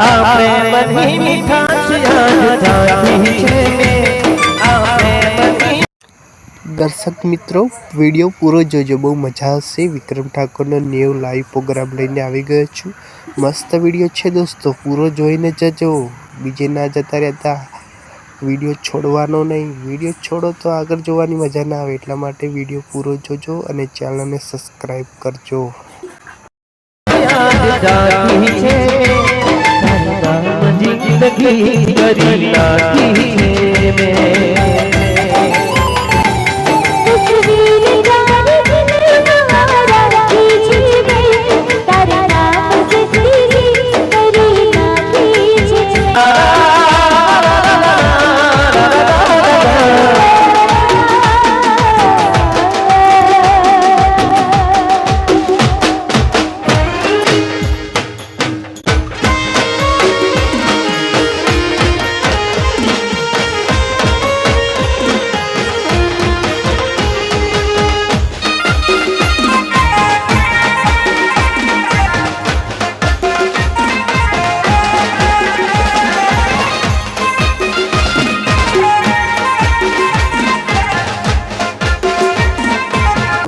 પ્રેમની મીઠાશ યાદ જાતી છે દર્શક મિત્રો વીડિયો પૂરો જોજો. બહુ મજા આવશે. વિક્રમ ઠાકોરનો ન્યૂ લાઈવ પ્રોગ્રામ લઈને આવી ગયો છું. મસ્ત વીડિયો છે દોસ્તો. પૂરો જોઈને જજો. બીજે ના જતા રહેતા વીડિયો છોડવાનો નહીં. વીડિયો છોડો તો આગળ જોવાની મજા ના આવે. એટલા માટે વીડિયો પૂરો જોજો અને ચેનલને સબસ્ક્રાઈબ કરજો. યાદ જાતી છે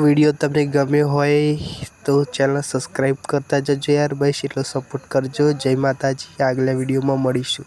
વીડિયો તમને ગમ્યો હોય તો ચેનલ સબસ્ક્રાઈબ કરતા જજો યાર. બસ, એટલો સપોર્ટ કરજો. જય માતાજી. આગલા વિડીયોમાં મળીશું.